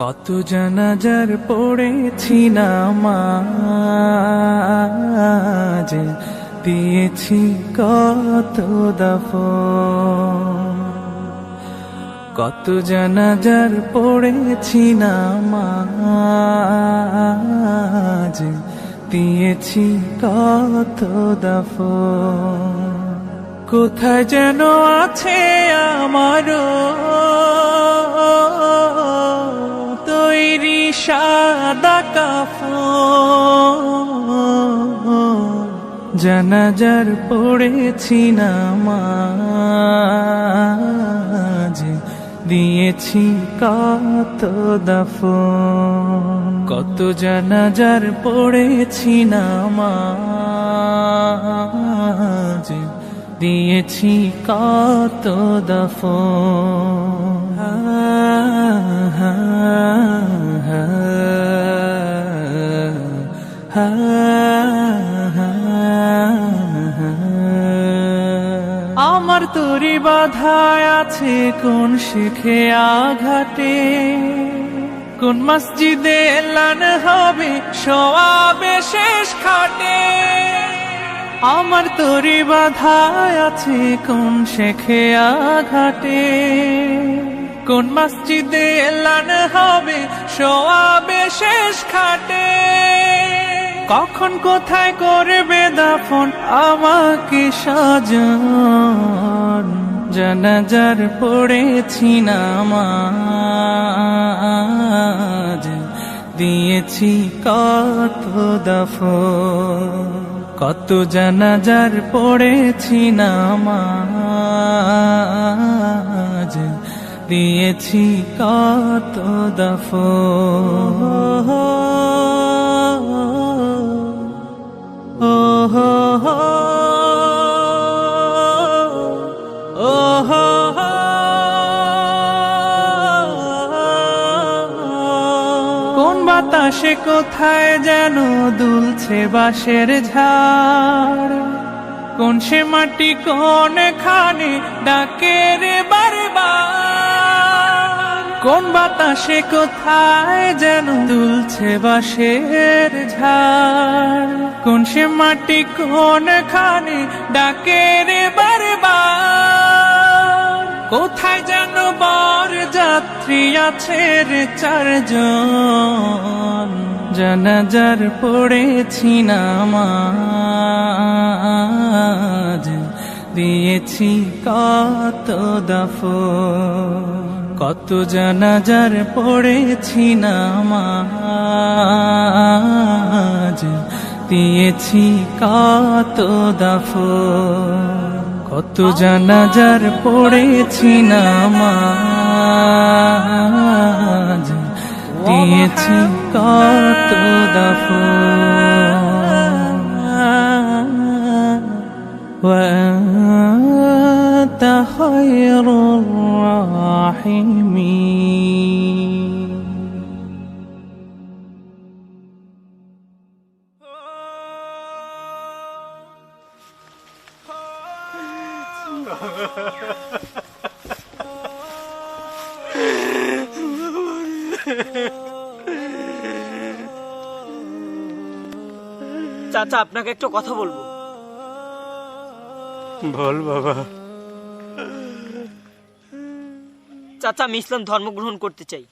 কত জানাজার পড়েছি নামাজ দিয়েছি কত দফ কত জানাজার পড়েছি নামাজ দিয়েছি কত দফ কোথায় যেন আছে আমারও সাদা কাফন। জানাজার পড়েছি নামাজ, দিয়েছি কত দফন। কত জানাজার পড়েছি নামাজ, দিয়েছি কত দফন। আমার তরি বাধায় আছে কোন শিখে আঘাটে কোন মসজিদে এলান হবে সবাবে শেষ খাটে? আমার তরি বাধায় আছে কোন শেখে আঘাটে কোন মসজিদে এলান হবে সবাবে শেষ খাটে? কখন কোথায় করবে দাফন? আমাকে সাজন। জানাজার পড়েছি নামাজ। দিয়েছি কত দফন। কত জানাজার পড়েছি নামাজ। দিয়েছি কত দফন। কোন বাতাসে কোথায় যেন দুলছে বাঁশের ঝাড়? কোন সে মাটি, কোন খানে ডাকে রে বারবার? কোন বাতাসে কোথায় যেন দুলছে বাঁশের ঝাড়? কোন সে মাটি, কোন খানে ডাকে রে যাত্রী আছে রে চারজন, জানাজার পড়েছি নামাজ। দিয়েছি কত দফ কত জানাজার পড়েছি নামাজ। দিয়েছি কত দফ কত জানাজার পড়েছি নামাজ। দিয়েছি কত দফ وأنت خير الراحمين চাচা আপনাকে একটু কথা বলব। বল বাবা। চাচা আমি ইসলাম ধর্ম গ্রহণ করতে চাই।